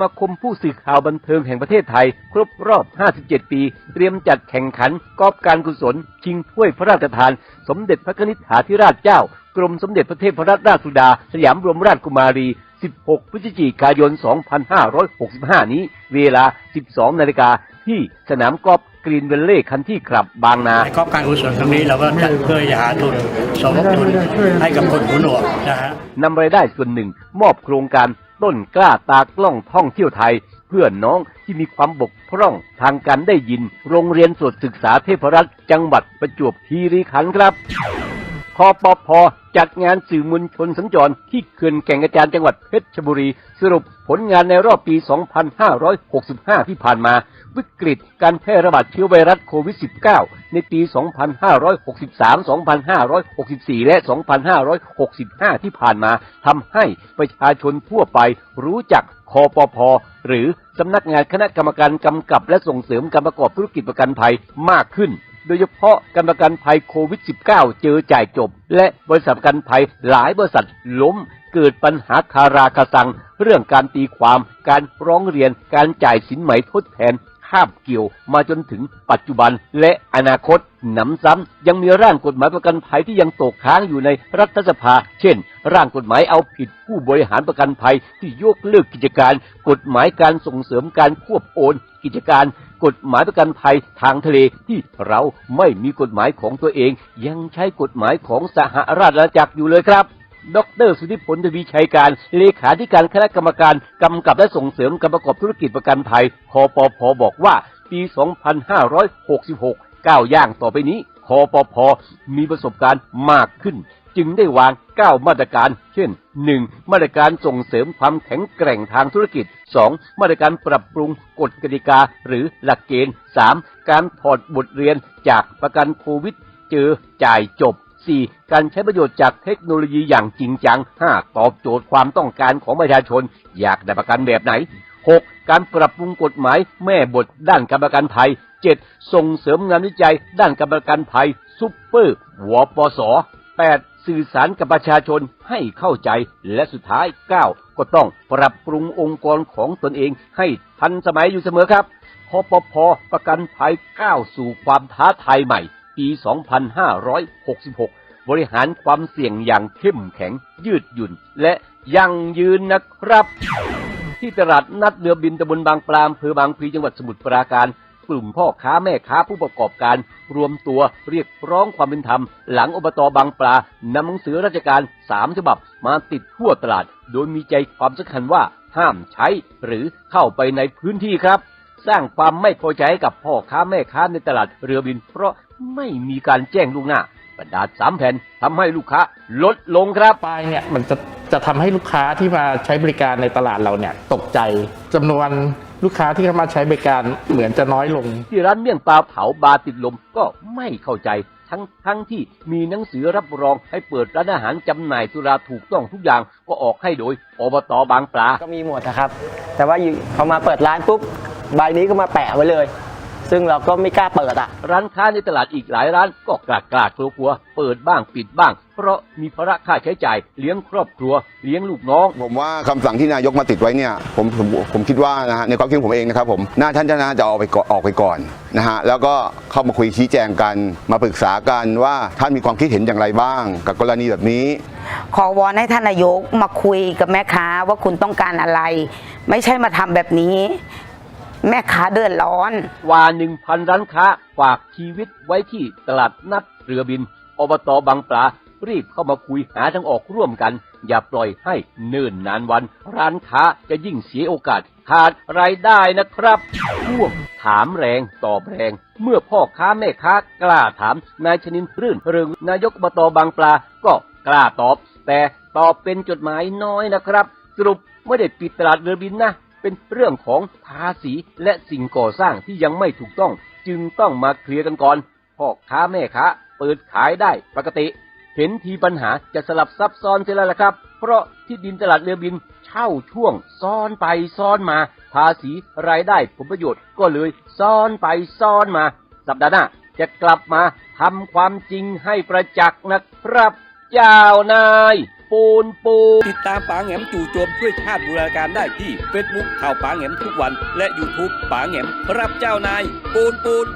มาคมผู้สื่อข่าวบันเทิงแห่งประเทศไทย ครบรอบ 57 ปี เตรียมจัดแข่งขันกอบการกุศล ชิงถ้วยพระราชทาน สมเด็จพระนิธิถาธิราชเจ้า กรมสมเด็จพระเทพรัตนราชสุดา สยามบรมราชกุมารี 16 พฤศจิกายน 2565 นี้ เวลา 12 นาฬิกาที่สนามกอล์ฟกรีนเวลเล่คันที่คลับบางนาในกอบการกุศลครั้งนี้เราก็จะเพื่อจะหาทุนสมทบทุนให้กับคนหูหนวกนะฮะนำรายได้ส่วนหนึ่งมอบโครงการ ต้นกล้าตากล้องท่องเที่ยวไทย เพื่อนน้องที่มีความบกพร่องทางการได้ยิน โรงเรียนสดศึกษาเทพรัตน์จังหวัดประจวบคีรีขันธ์ครับ คอปพจัดงานสื่อมวลชนสัญจรที่เขื่อนแก่งกระจานจังหวัดเพชรบุรี สรุปผลงานในรอบปี 2565 ที่ผ่านมา วิกฤตการแพร่ระบาดเชื้อไวรัสโควิด -19 ในปี 2563 2564 และ 2565 ที่ผ่านมาทำให้ประชาชนทั่วไปรู้จักคอปพหรือสำนักงานคณะกรรมการกำกับและส่งเสริมการประกอบธุรกิจประกันภัยมากขึ้นโดยเฉพาะการประกันภัยโควิด -19 เจอจ่ายจบ และบริษัทประกันภัยหลายบริษัทล้ม เกิดปัญหาคาราคาซัง เรื่องการตีความ การร้องเรียน การจ่ายสินไหมทดแทนคาบเกี่ยวมาจนถึงปัจจุบันและอนาคตหนำซ้ำยังมีร่างกฎหมายประกันภัยที่ยังตกค้างอยู่ในรัฐสภา เช่น ร่างกฎหมายเอาผิดผู้บริหารประกันภัยที่ยกเลิกกิจการ กฎหมายการส่งเสริมการควบโอนกิจการ กฎหมายประกันภัยทางทะเลที่เราไม่มีกฎหมายของตัวเอง ยังใช้กฎหมายของสหราชอาณาจักรอยู่เลยครับดรสุธิพลทวีชัยการ เลขาธิการคณะกรรมการกำกับและส่งเสริมการประกอบธุรกิจประกันภัยคอปพบอกว่า ปี 2566ก้าวย่างต่อไปนี้คอปพมีประสบการณ์มากขึ้น จึงได้วาง 9 มาตรการ เช่น 1. มาตรการส่งเสริมความแข็งแกร่งทางธุรกิจ 2. มาตรการปรับปรุงกฎกติกาหรือหลักเกณฑ์ 3. การถอดบทเรียนจากประกันโควิด เจอจ่ายจบ 4. การใช้ประโยชน์จากเทคโนโลยีอย่างจริงจัง 5. ตอบโจทย์ความต้องการของประชาชน อยากได้ประกันแบบไหน 6. การปรับปรุงกฎหมายแม่บทด้านการประกันภัย 7. ส่งเสริมงานวิจัยด้านการประกันภัยซุปเปอร์วปส 8. สื่อสารกับประชาชนให้เข้าใจและสุดท้าย 9. ก็ต้องปรับปรุงองค์กรของตนเองให้ทันสมัยอยู่เสมอครับพปพประกันภัยก้าวสู่ความท้าทายใหม่ ปี 2566 บริหารความเสี่ยงอย่างเข้มแข็ง ยืดหยุ่น และยั่งยืนนะครับ ที่ตลาดนัดเรือบินตำบลบางปลามอำเภอบางพลีจังหวัดสมุทรปราการ กลุ่มพ่อค้าแม่ค้าผู้ประกอบการ รวมตัวเรียกร้องความเป็นธรรม หลังอบตบางปลานำหนังสือราชการสามฉบับมาติดทั่วตลาด โดยมีใจความสำคัญว่าห้ามใช้ หรือเข้าไปในพื้นที่ครับ สร้างความไม่พอใจให้กับพ่อค้าแม่ค้าในตลาดเรือบิน เพราะไม่มีการแจ้งล่วงหน้ากระดาษสามแผ่นทำให้ลูกค้าลดลงครับป้ายเนี่ยมันจะจะทำให้ลูกค้าที่มาใช้บริการในตลาดเราเนี่ยตกใจจำนวน ลูกค้าที่เข้ามาใช้บริการเหมือนจะน้อยลง ที่ร้านเมี่ยงปลาเผาบาร์ติดลมก็ไม่เข้าใจ ทั้งทั้งที่มีหนังสือรับรองให้เปิดร้านอาหารจำหน่ายสุราถูกต้องทุกอย่างก็ออกให้โดยอบตบางปลา ก็มีหมดนะครับ แต่ว่าอยู่พอมาเปิดร้านปุ๊บใบนี้ก็มาแปะไว้เลย ซึ่งเราก็ไม่กล้าเปิดอะ ร้านค้าในตลาดอีกหลายร้านก็กล้ากล้ากลัวกลัวๆเปิดบ้างปิดบ้าง เพราะมีภาระค่าใช้จ่ายเลี้ยงครอบครัว เลี้ยงลูกน้อง ผมว่าคำสั่งที่นายกมาติดไว้เนี่ยผมผมผมคิดว่านะฮะในความคิดผมเองนะครับผมน่าท่านจะน่าจะเอาไปก่อนออกไปก่อนนะฮะแล้วก็เข้ามาคุยชี้แจงกัน มาปรึกษากันว่าท่านมีความคิดเห็นอย่างไรบ้าง กับกรณีแบบนี้ ขอวอนให้ท่านนายกมาคุยกับแม่ค้าว่าคุณต้องการอะไร ไม่ใช่มาทำแบบนี้ แม่ค้าเดือดร้อน กว่าหนึ่งพันร้านค้าฝากชีวิตไว้ที่ตลาดนัดเรือบิน อบตบางปลา รีบเข้ามาคุยหาทางออกร่วมกัน อย่าปล่อยให้เนิ่นนานวัน ร้านค้าจะยิ่งเสียโอกาสขาดรายได้นะครับช่วงถามแรงตอบแรง เมื่อพ่อค้าแม่ค้ากล้าถาม นายชนินรื่นเริงนายกอบตบางปลาก็กล้าตอบ แต่ตอบเป็นจดหมายน้อยนะครับ สรุปไม่ได้ปิดตลาดเรือบินนะ เป็นเรื่องของภาษีและสิ่งก่อสร้างที่ยังไม่ถูกต้อง จึงต้องมาเคลียร์กันก่อนพ่อค้าแม่ค้าเปิดขายได้ปกติ เห็นทีปัญหาจะสลับซับซ้อนเสียแล้วละครับ เพราะที่ดินตลาดเรือบินเช่าช่วงซ้อนไปซ้อนมา ภาษีรายได้ผลประโยชน์ก็เลยซ้อนไปซ้อนมา สัปดาห์หน้าจะกลับมาทำความจริงให้ประจักษ์นะครับ เจ้านาย ปูนปูนติดตามป๋าแหงมจู่โจมช่วยชาติบูรณาการได้ที่ Facebook ข่าวป๋าแหงมทุกวัน และ YouTube ป๋าแหงมรับเจ้านาย ปูนปูน